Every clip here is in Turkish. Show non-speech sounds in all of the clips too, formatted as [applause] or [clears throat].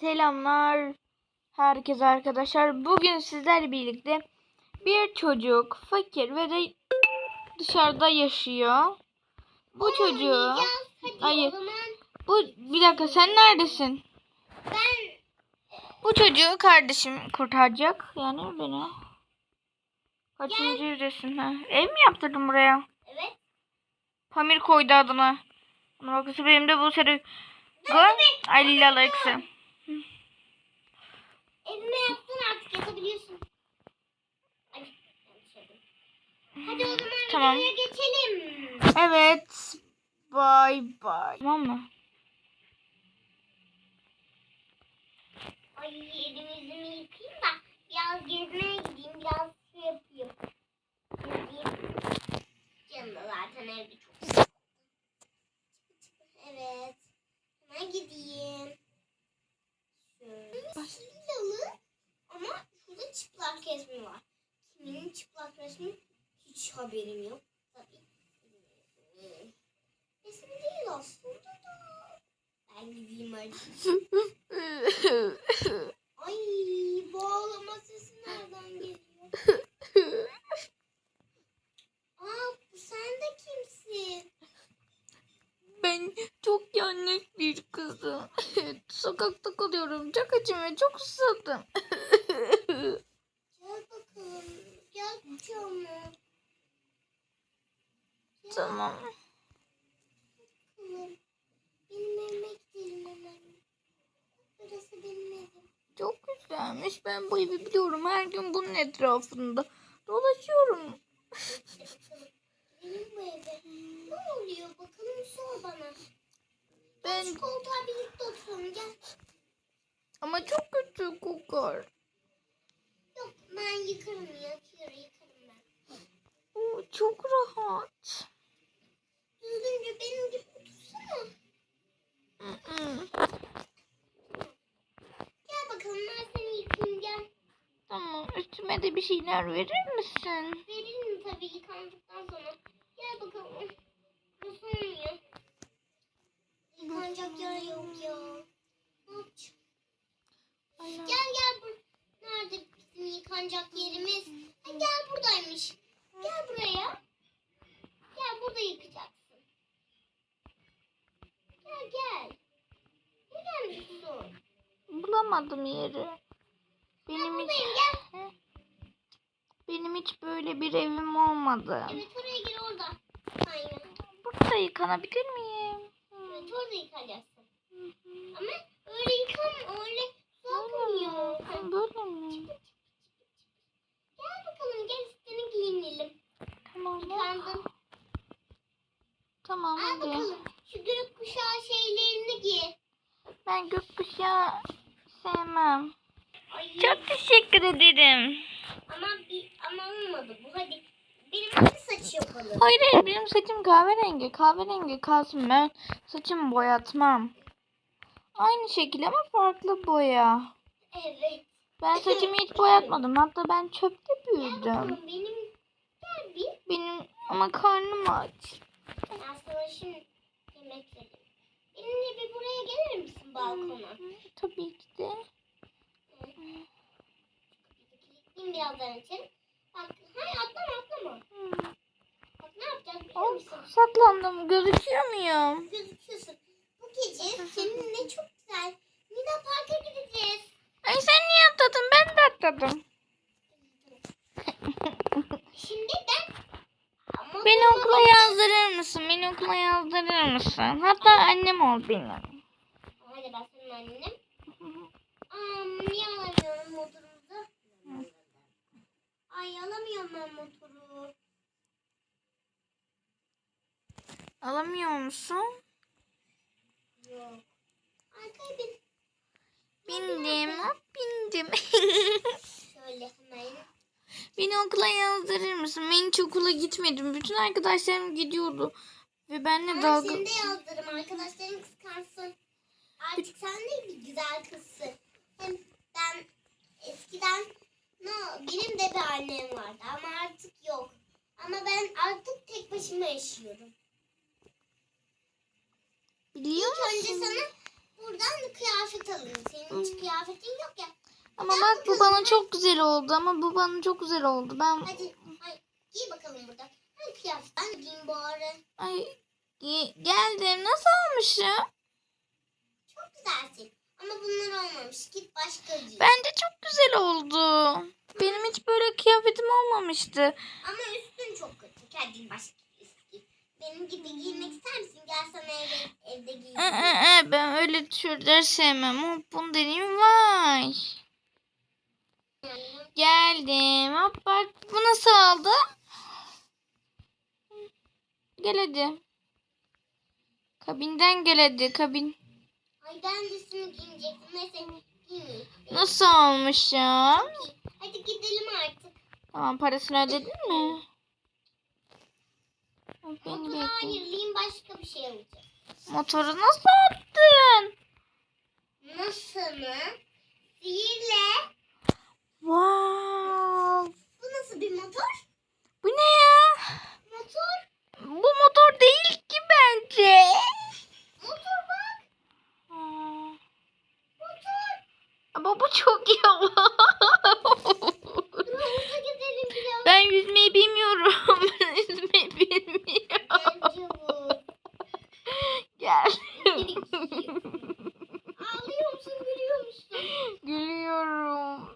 Selamlar herkese arkadaşlar. Bugün sizlerle birlikte bir çocuk fakir ve de dışarıda yaşıyor. Bu çocuğu Hayır. bu bir dakika sen neredesin? ben Bu çocuğu kardeşim kurtaracak. Yani beni. Kaçıncı yüzdesin ha? Ev mi yaptırdın buraya? evet. Pamir koydu adına. Bakısı benim de bu seri. Gör. Ay Lila ikisi. Evime yaptın artık yatabiliyorsun. Hadi o zaman Tamam. videoya geçelim. Evet. Bye bye. Tamam mı? Ay elimi yüzümü yıkayayım da biraz gezmeye gideyim. Biraz şey yapayım. Gezeyim. Canım da zaten evde çok. Evet. Hemen gideyim. Şöyle. Lilalı ama şurada çıplak resmi var. Kimin çıplak resmi hiç haberim yok. Tabii. Resmi değil aslında da. Ben gideyim artık. [laughs] Ay bu ağlama sesi nereden geliyor? Aa sen de kimsin? Ben çok yanlış bir kızım. [laughs] Sokakta kalıyorum. Çok acım ve çok susadım. Gel bakalım. Gel kucağıma. Gel tamam. Benim benim. Çok güzelmiş. Ben bu evi biliyorum. Her gün bunun etrafında dolaşıyorum. Gidelim bu eve. Ne oluyor bakalım sor bana. Ben Şu koltuğa birlikte oturalım gel. ama çok kötü kokar. Yok ben yıkarım ya. Yıkarım, ben. Oo, çok rahat. Düzgünce benim gibi otursana. Gel bakalım ben seni yıkayayım gel. Tamam. Üstüme de bir şeyler verir misin? Veririm tabii yıkandıktan sonra. Gel bakalım. Nasıl olmuyor? Yıkanacak yer yok ya. Ay, Gel gel. bur- Nerede bizim yıkanacak yerimiz? Ha, gel buradaymış. Gel buraya. Gel burada yıkacaksın. Gel gel. Ne gelmişsin? Bulamadım yeri. Benim hiç gel. benim hiç böyle bir evim olmadı. Evet oraya gir orada. Aynen. Burada yıkanabilir miyim? Orada yıkayacaksın. Ama öyle yıkan öyle su akmıyor. Böyle mi? Gel bakalım gel üstünü giyinelim. Tamam. Yıkandın. Tamam Al hadi. bakalım şu gökkuşağı şeylerini giy. Ben gökkuşağı sevmem. Ay, Çok teşekkür ederim. Ama, bir, ama olmadı bu hadi. Benim saç yapalım. Hayır hayır benim saçım kahverengi. Kahverengi kalsın ben saçımı boyatmam. Aynı şekil ama farklı boya. Evet. Ben [clears throat] saçımı hiç boyatmadım. Hatta ben çöpte büyüdüm. bakalım benim. Gel. Benim ama karnım aç. Ben sana şimdi yemek vereyim. Benimle bir buraya gelir misin balkona? Tabii ki de. Birazdan içeri. Bak, hayır atlama atlama. Hmm. Bak ne yapacağız biliyor musun? saklandım. Gözüküyor muyum? Gözüküyorsun. Bu gece seninle çok güzel Nida Park'a gideceğiz. Ay sen niye atladın? Ben de atladım. [laughs] Şimdi ben ama Beni okula yazdırır mısın? Beni okula yazdırır mısın? Hatta annem ol benim. Hadi ben senin annem. Aa, niye alamıyorum motorumuzu? Ay alamıyorum ben motoru. Alamıyor musun? Yok. Arkaya bin. Bindim. Hop bindim. [laughs] Şöyle hemen. Beni okula yazdırır mısın? Ben hiç okula gitmedim. Bütün arkadaşlarım gidiyordu. Ve benimle Ama dalga... seni de yazdırım. Arkadaşların kıskansın. Artık sen de bir güzel kızsın. Hem ben eskiden No, benim de bir annem vardı ama artık yok. Ama ben artık tek başıma yaşıyorum. Biliyor musun? Önce sana buradan kıyafet alayım. Senin hiç kıyafetin yok ya. Ama Ben bak bu bakalım. bana çok güzel oldu ama bu bana çok güzel oldu. Ben Hadi ay, giy bakalım burada. Ben kıyafet ben giyeyim bu ara. ay ge- geldim nasıl olmuşum? Çok güzelsin. Ama bunlar olmamış. Git başka giy. Bence çok güzel oldu. Benim hiç böyle kıyafetim olmamıştı. Ama üstün çok kötü. Kendin başka giy. Benim gibi giymek ister misin? Gel sana evde, evde giy. Ee, ee, ben öyle türler sevmem. Hop bunu deneyeyim. Vay. Geldim. Hop bak bu nasıl oldu? Gel hadi. Kabinden gel hadi kabin. Ay ben de şunu giyecektim. Neyse. Nasıl olmuş ya? Hadi gidelim artık. Tamam parasını ödedin mi? Beni Motor bekle. hayırlıyım başka bir şey olacak. Motoru nasıl attın? Nasıl mı? Sihirle. Wow. Bu nasıl bir motor? Bu ne ya? Motor. Bu motor değil ki bence. Motor bak. Aa, Motor. Ama bu çok gidelim biraz. Ben yüzmeyi bilmiyorum. [laughs] Ben yüzmeyi bilmiyorum. Gel. Ağlıyor musun gülüyor musun? Gülüyorum.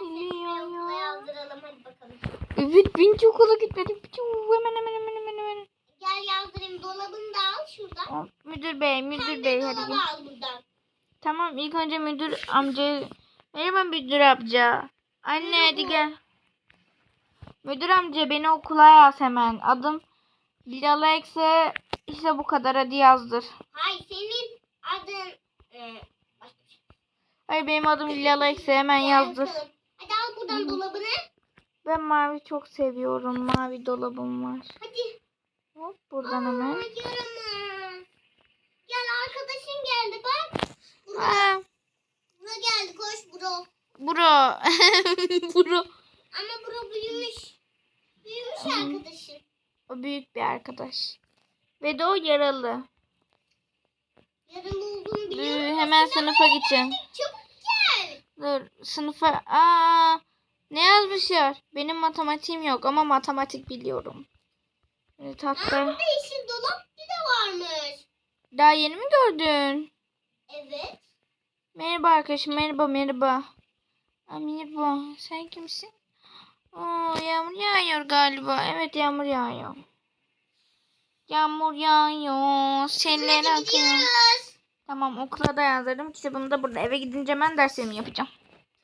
Okula yazdıralım hadi bakalım. Evet çok okula gitmedim. Hemen hemen hemen hemen hemen. Gel yazdırayım dolabını da al şuradan. Müdür bey, Sen müdür de bey hadi al. Tamam ilk önce müdür amca. Merhaba müdür amca. Anne hadi gel. Müdür amca beni okula yaz hemen. Adım Bilal Ekse. İşte bu kadar hadi yazdır. Hayır senin adın e, şey. Hayır benim adım Bilal Ekse hemen yazdır. Hadi al buradan dolabını. Ben mavi çok seviyorum. Mavi dolabım var. Hadi. Hop buradan Aa, hemen. yaramaz. Gel arkadaşın geldi bak. Bura, Aa, bura geldi koş bro. [laughs] bro. Ama bro büyümüş. Büyümüş arkadaşın. O büyük bir arkadaş. Ve de o yaralı. Yaralı olduğunu Ee, biliyor musun? hemen sınıfa gideceğim. Çabuk gel. Dur sınıfa. Aa, ne yazmışlar? Benim matematiğim yok ama matematik biliyorum. Ee, Aa, tahta. burada yeşil dolap bir de varmış. Daha yeni mi gördün? Evet. Merhaba arkadaşım. Merhaba merhaba. Merhaba. Sen kimsin? Oo, yağmur yağıyor galiba. Evet yağmur yağıyor. Yağmur yağıyor. Seller akıyor. Tamam okula da yazarım. Kitabımı da burada. Eve gidince hemen derslerimi yapacağım.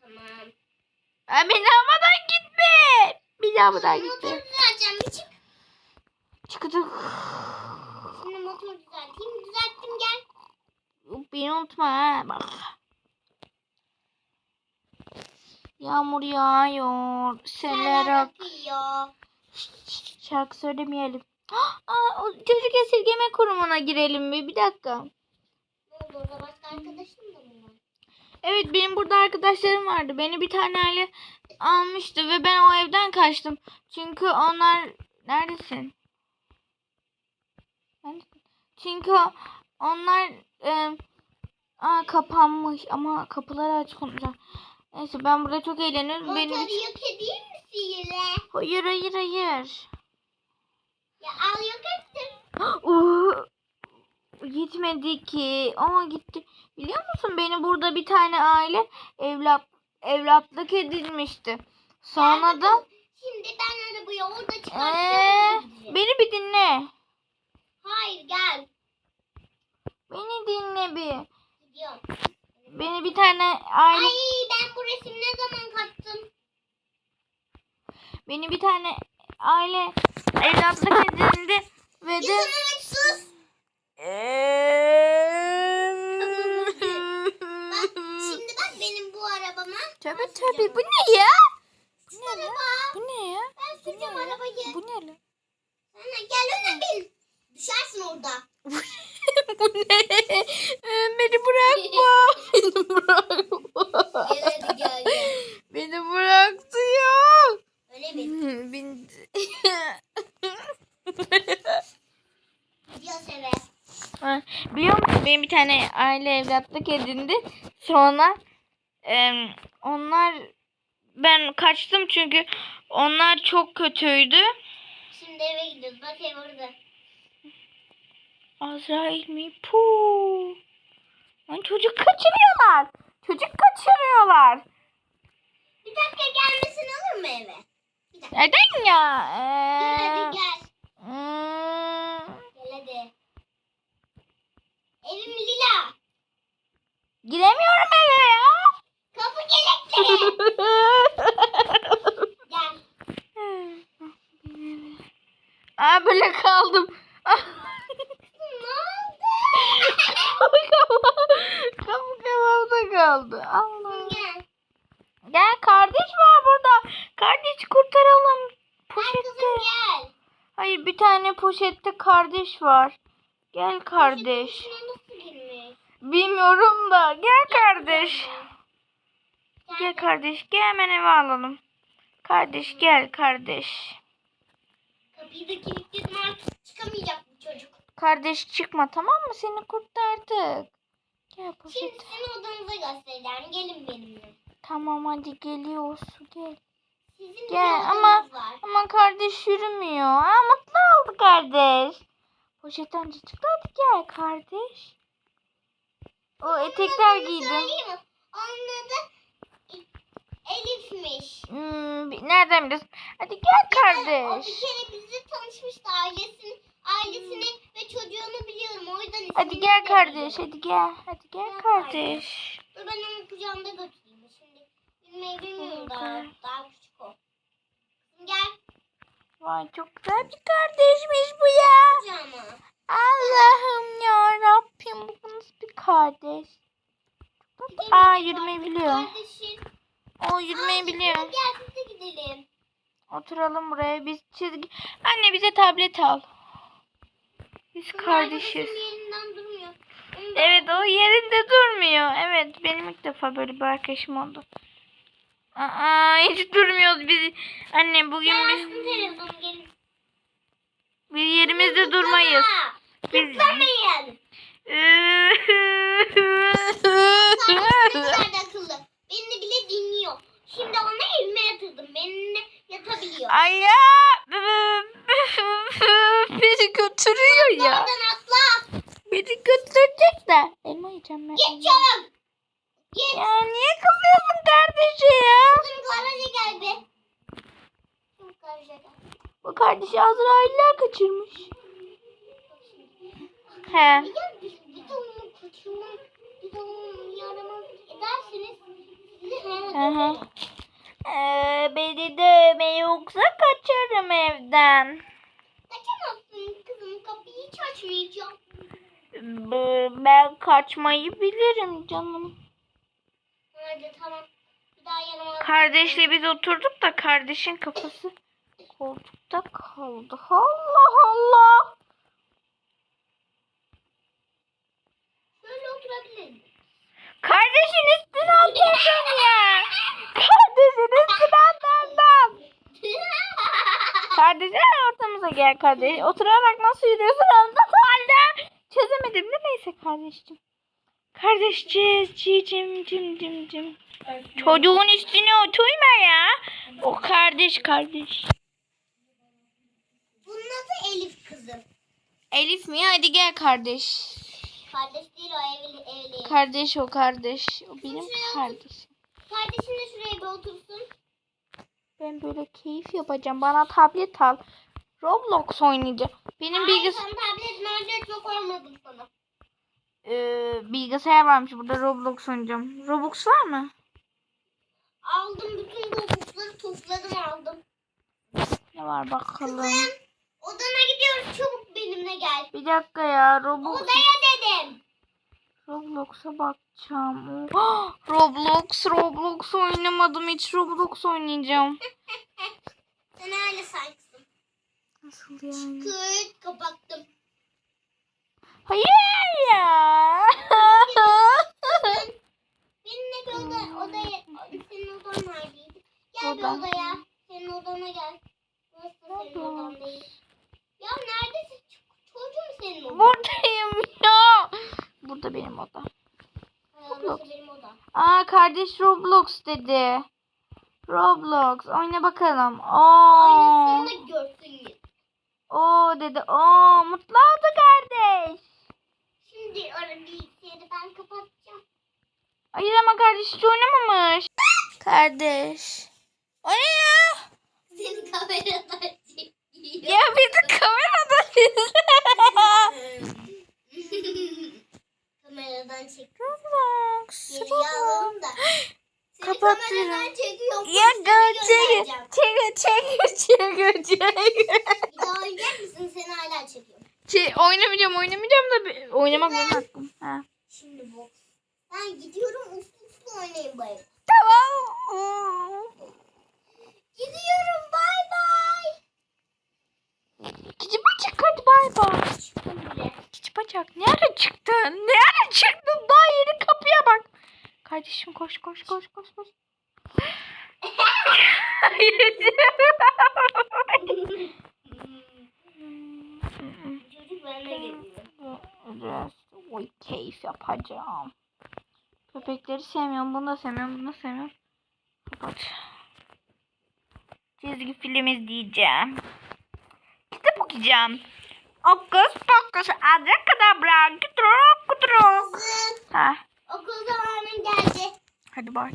Tamam. Aa, beni almadan gitme. Bir daha Motoru gitme. düzelteceğim. Bir çık. Çıktık. Şimdi motoru düzelteyim. Düzelttim gel. Beni unutma ha. Bak. Yağmur yağıyor. Seller Seller ak. akıyor. Şarkı söylemeyelim. [gasps] Aa, çocuk esirgeme kurumuna girelim bir. Bir dakika. Ne oldu orada başka arkadaşın da mı var? Evet benim burada arkadaşlarım vardı. Beni bir tane aile almıştı ve ben o evden kaçtım. Çünkü onlar neredesin? Neredesin? Çünkü onlar e, aa, kapanmış ama kapıları açık olacak. Neyse ben burada çok eğleniyorum. Benim Motoru hiç... yok edeyim mi sihirle? Hayır hayır hayır. Ya al yok ettim. [gasps] Gitmedi ki. Ama gitti. Biliyor musun beni burada bir tane aile evlat evlatlık edilmişti. Sonra Gel da. Şimdi ben arabayı orada ee, çıkartıyorum. sizi. beni bir dinle. Hayır gel. Beni dinle bir. Gidiyorum. Beni bir tane aile Ay ben bu resmi ne zaman kattım? beni bir tane aile evlatlık edildi ve de sus. Bak şimdi bak benim bu arabama. Tabii. süreceğim. Bu ne ya? Bu araba. Bu ne ya? Ben süreceğim arabayı. Bu ne lan? Gel öne bin. Düşersin orada. [laughs] [laughs] Bu ne? Ee, Beni bırakma. [laughs] Beni bırakma. Gel gel. Beni bıraktı ya. [laughs] Gidiyoruz eve. Ha, Biliyor musun benim bir tane aile evlatlık edindi. Sonra em, Onlar ben kaçtım çünkü onlar çok kötüydü. Şimdi eve gidiyoruz. Bak ev orada. Azrail mi? Puh. Lan çocuk kaçırıyorlar. Çocuk kaçırıyorlar. Bir dakika gelmesin olur mu eve? Bir dakika. Neden ya? Gel Ee, hadi gel. hmm, Gel hadi. Evim lila. giremiyorum eve ya. Kapı kilitli. [laughs] gel. Aa böyle kaldım. Kapı kafamda kaldı. Allah. gel. Gel kardeş var burada. Kardeş kurtaralım. Poşette. gel. Hayır bir tane poşette kardeş var. Gel kardeş. Bilmiyorum da gel kardeş. Gel. Kardeş gel hemen eve alalım. Kardeş gel kardeş. Kapıyı da kilitledim artık çıkamayacak. Kardeş çıkma tamam mı? Seni kurtardık. Gel Şimdi poşet. seni odanıza göstereceğim. Gelin benimle. Tamam hadi geliyoruz. Gel. Sizin Gel ama var. ama kardeş yürümüyor. Ha, mutlu oldu kardeş. Poşetten de çıktı hadi gel kardeş. O etekler Adını giydim. Onun adı Elif'miş. Hmm, nereden biliyorsun? Hadi gel O bir kardeş. kere bizle tanışmıştı ailesini, ailesini ve çocuğunu biliyorum. O yüzden Hadi gel de kardeş. Hadi gel. Hadi gel kardeş. Dur ben onu kucağımda götüreyim. Şimdi bilmeyi bilmiyorum daha, Tamam. daha küçük o. Gel Vay çok güzel bir kardeşmiş bu ya. kucağıma. Allah'ım ya Rabbim bu nasıl bir kardeş? Gidelim Aa yürümeyi artık biliyor. Kardeşin. O yürümeyi biliyor. Gel biz de gidelim. Oturalım buraya biz çizgi. Anne bize tablet al. Biz kardeşiz. Evet o yerinde durmuyor. Evet benim ilk defa böyle bir arkadaşım oldu. Aa hiç durmuyoruz biz. Anne bugün Gel biz, biz yerimizde durmayız. Biz... Tutlamayın. [laughs] Da akıllı. Beni bile dinliyor. Şimdi onu evime yatırdım. Benimle yatabiliyor. Ay ya. [laughs] Beni götürüyor ya. Oradan atla. Beni götürecek de. Elma yiyeceğim ben. Git çabuk. Git. Ya niye kızıyorsun kardeşi ya? Kızım garaja gel be. Kızım garaja gel. Bu kardeşi Azrail'ler kaçırmış. He. Bir de bir, bir de onu kaçırma, bir de onu yaramaz ederseniz hı. Ee, beni dövme yoksa kaçarım evden. Kaçamazsın kızım. Kapıyı hiç açmayacağım. B- Ben kaçmayı bilirim canım. Hadi tamam. Bir daha yanıma Kardeşle biz oturduk da kardeşin kafası koltukta kaldı. Allah Allah. Şöyle oturabilirim. Kardeşin üstüne oturdun ya. Kardeşin üstüne oturdun. Kardeşin ortamıza gel kardeş. Oturarak nasıl yürüyorsun anladın halde. Çözemedim de neyse kardeşim. Kardeşciğiz cicim cim cim cim. Çocuğun üstüne oturma ya. O kardeş kardeş. Bunun adı Elif kızım. Elif mi? Hadi gel kardeş. Kardeş değil o evli. evli. Kardeş o kardeş. O benim kardeşim. Kardeşin de şuraya bir otursun. Ben böyle keyif yapacağım. Bana tablet al. Roblox oynayacağım. Benim Ay bilgis sen tablet nerede çok olmadım sana. Ee, bilgisayar varmış burada Roblox oynayacağım. Robux var mı? Aldım bütün koltukları topladım aldım. Ne var bakalım. Kızım odana gidiyoruz çabuk benimle gel. Bir dakika ya Roblox Odaya dedim. Roblox'a bakacağım. Oh, Roblox Roblox oynamadım hiç Roblox oynayacağım. Sen öyle say kızım. Nasıl yani? Kıt kapattım. Hayır ya. [laughs] Benimle bir oda, odaya, senin odan neredeydi? Gel bir Oda. odaya. Senin odana gel. Burası senin Oda. odan değil. Ya neredesin? Çocuğum senin odan. Buradayım ya. Burada benim oda. Benim odam. Aa kardeş Roblox dedi. Roblox oyna bakalım. Oo. Oo dedi. Oo mutlu oldu kardeş. Şimdi bilgisayarı ben kapatacağım. Hayır ama kardeş hiç oynamamış. Kardeş. O ne ya? Seni kameradan çekiyor. Ya bizi kamerada [laughs] [laughs] kameradan çekiyor. Roblox. Geriye alalım da. [gasps] Kapatıyorum. Ya çek çek çek çek çek. Bir daha oynayacak mısın? Seni hala çekiyorum. Şey, oynamayacağım oynamayacağım da oynamak benim hakkım. Ha. Şimdi box. Ben gidiyorum uslu uslu oynayın bayım. Tamam. Cici bacak ne ara çıktın? Ne ara çıktın? Daha yeni kapıya bak. Kardeşim koş koş koş koş koş. Çocuk. Biraz oy keyif yapacağım. Köpekleri sevmiyorum. Bunu da sevmiyorum. Bunu da sevmiyorum. Kapat. Çizgi film izleyeceğim. Kitap okuyacağım. Okus adrakadabra kutruk kutruk. Kızım, Ha, okul zamanın geldi. hadi bay.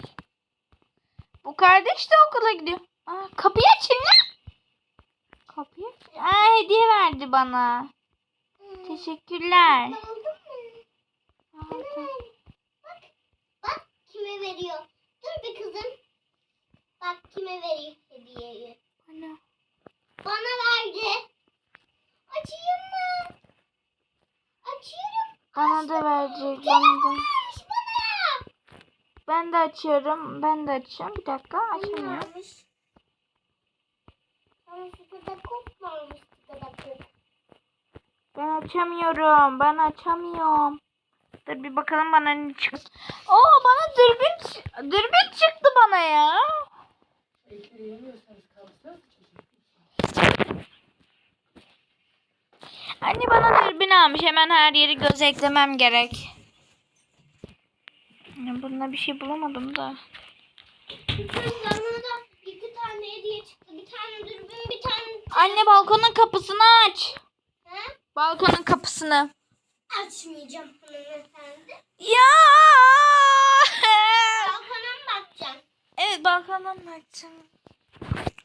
Bu kardeş de okula gidiyor. Aa, kapıyı açın lan. Kapıyı. Aa, hediye verdi bana. Teşekkürler. Aldın mı? Bak, bak kime veriyor. Dur bir kızım. Bak kime veriyor hediyeyi. Bana. Bana verdi. Açayım mı? Açıyorum. Bana da verecek. Bana da. Ben de açıyorum. Ben de açacağım. Bir dakika kop. Ben açamıyorum. Ben açamıyorum. Dur bir bakalım bana ne çıktı. Oo bana dürbün dürbün çıktı bana ya. Anne bana dürbün almış. Hemen her yeri gözetlemem gerek. Bunda bir şey bulamadım da. İki tane hediye çıktı. Bir tane dürbün bir tane. Anne balkonun kapısını aç. He? Balkonun kapısını. Açmayacağım hanımefendi. Ya. [laughs] Balkona mı bakacaksın? Evet balkondan bakacağım.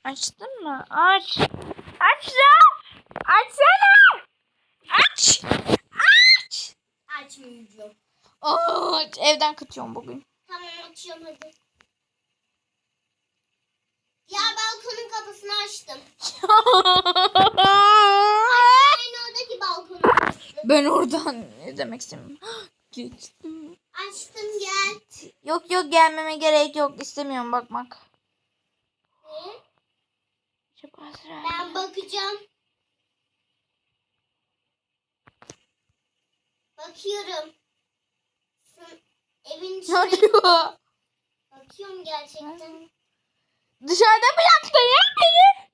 Açtın mı? Aç. Aç ya. Açsana. Aç. Aç. Açmayacağım. Aç. Evden kaçıyorum bugün. Tamam açıyorum hadi. Ya balkonun kapısını açtım. [laughs] Aynı oradaki balkonun kapısı. ben oradan ne demek istemiyorum. [gasps] Geçtim. Açtım gel. Yok yok gelmeme gerek yok. İstemiyorum bakmak. Sıra. Ben bakacağım. Bakıyorum. Sın- Evin içine Alo. bakıyorum gerçekten. Dışarıda bıraktı ya beni.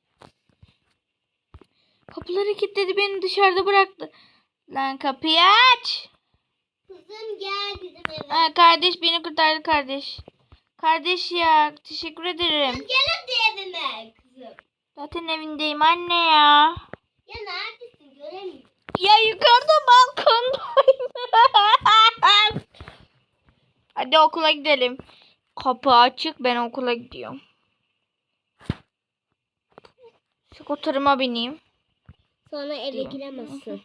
Kapıları kilitledi beni dışarıda bıraktı. Lan kapıyı aç. Kızım gel bizim eve. Ha, kardeş beni kurtardı kardeş. Kardeş ya teşekkür ederim. Gel hadi evime kızım. Zaten evindeyim anne ya. Ya neredesin göremiyorum. Ya yukarıda balkondayım. [laughs] Hadi okula gidelim. Kapı açık ben okula gidiyorum. Skuterıma bineyim. Sonra eve giremezsin.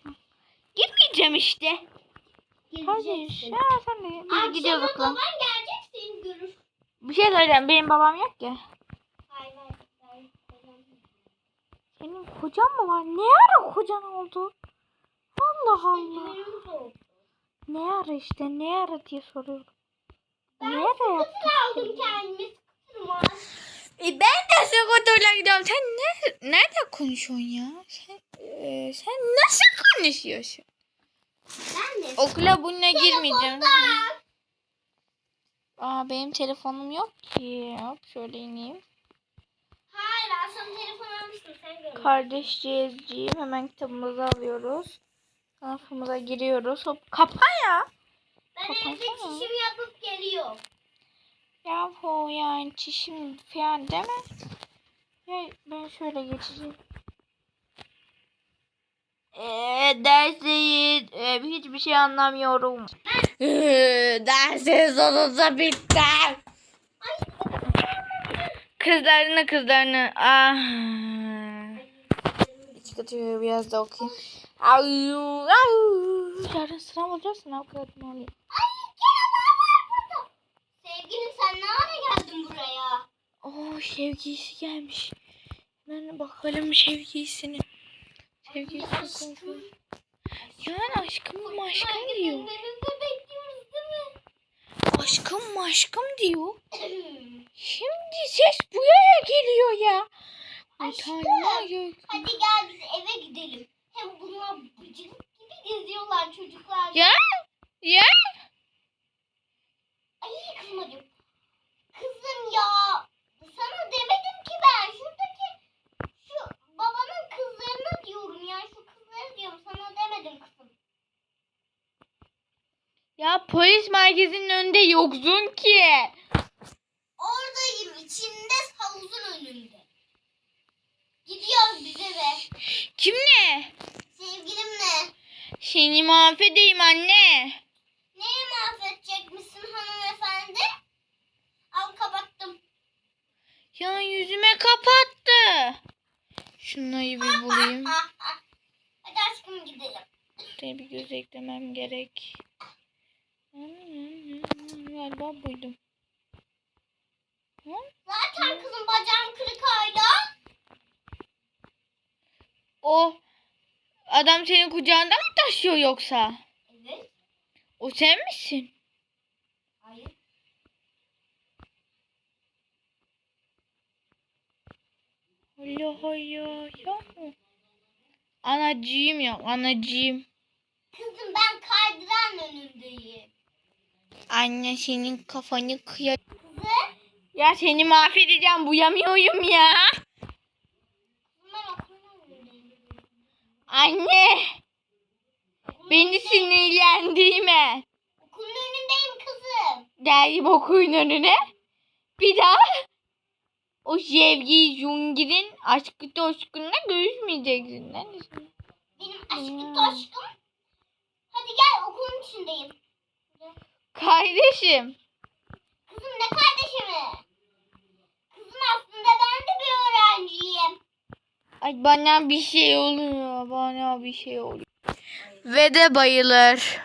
Girmeyeceğim işte. Gireceksin. ya sen de biz gidiyoruz okula. baban gelecek seni görür. Bir şey söyleyeceğim benim babam yok ya. Hayır hayır. hayır. Senin kocan mı var? Ne ara kocan oldu? Allah. Ne ara işte ne ara diye soruyorum. Ben Ne ara yaptın? scooter aldım kendime. E ben de skuterla gidiyorum. Sen ne, nerede konuşuyorsun ya? Sen, e, sen nasıl konuşuyorsun? Ben de. Okula bununla girmeyeceğim. Telefonda. Aa benim telefonum yok ki. Hop şöyle ineyim. Hayır ben sana telefon almıştım sen görmedin. Kardeşciğizciğim hemen kitabımızı alıyoruz. Sınıfımıza giriyoruz. Hop kapa ya. Ben Kapatsana. evde çişim yapıp geliyorum. Yahu yani çişim falan deme. Ya ben şöyle geçeceğim. Eee dersteyiz. Ee, hiçbir şey anlamıyorum. [laughs] Ee, dersin sonunda bitti. Kızlarını kızlarını. Ah. İç katıyor biraz da okuyayım. Au, au. Yarın sınav olacak sınav kağıdını alayım. Ay canavar var burada. Sevgilim sen ne ara geldin buraya? Oo sevgilisi gelmiş. Ben bakalım sevgilisine. Sevgilisi. Yani aşkım aşkım diyor. Aşkım aşkım diyor. Şimdi ses buraya geliyor ya. Aşkım. Hadi gel biz eve gidelim. Hem bunlar bıcırık gibi geziyorlar çocuklar. Ya ya. Ay kızmadım. Kızım ya. Sana demedim ki ben. Şuradaki şu babanın kızlarına diyorum ya. Şu kızları diyorum. Sana demedim kızım. Ya polis merkezinin önünde yoksun ki. Oradayım. içinde havuzun önünde. Gidiyoruz biz eve. Kimle? Sevgilimle. Seni mahvedeyim anne. Neyi mahvedecek misin hanımefendi? Al kapattım. Ya yüzüme kapattı. Şunları bir [laughs] bulayım. Hadi aşkım gidelim. Şuraya bir göz eklemem gerek. Galiba buydum. Zaten kızım bacağım kırık hala. O adam senin kucağında mı taşıyor yoksa? Evet. O sen misin? Hayır. Allah Allah ya. Anacığım ya anacığım. Kızım ben kaydıran önündeyim. Anne senin kafanı kıya... Kızım. Ya seni mahvedeceğim buyamıyorum ya. Kızım ben okulun önündeyim. Anne Okulun beni sinirlendirme. Okulun önündeyim kızım. Gel okuyun önüne. Bir daha o sevgi Jungir'in aşkı toşkunla görüşmeyeceksin. Neredesin? Benim Hmm. aşkım toşkum. Hadi gel okulun içindeyim. Kardeşim. Kızım ne kardeşimi? Kızım aslında ben de bir öğrenciyim. Ay bana bir şey oluyor. Bana bir şey oluyor. Ve de bayılır.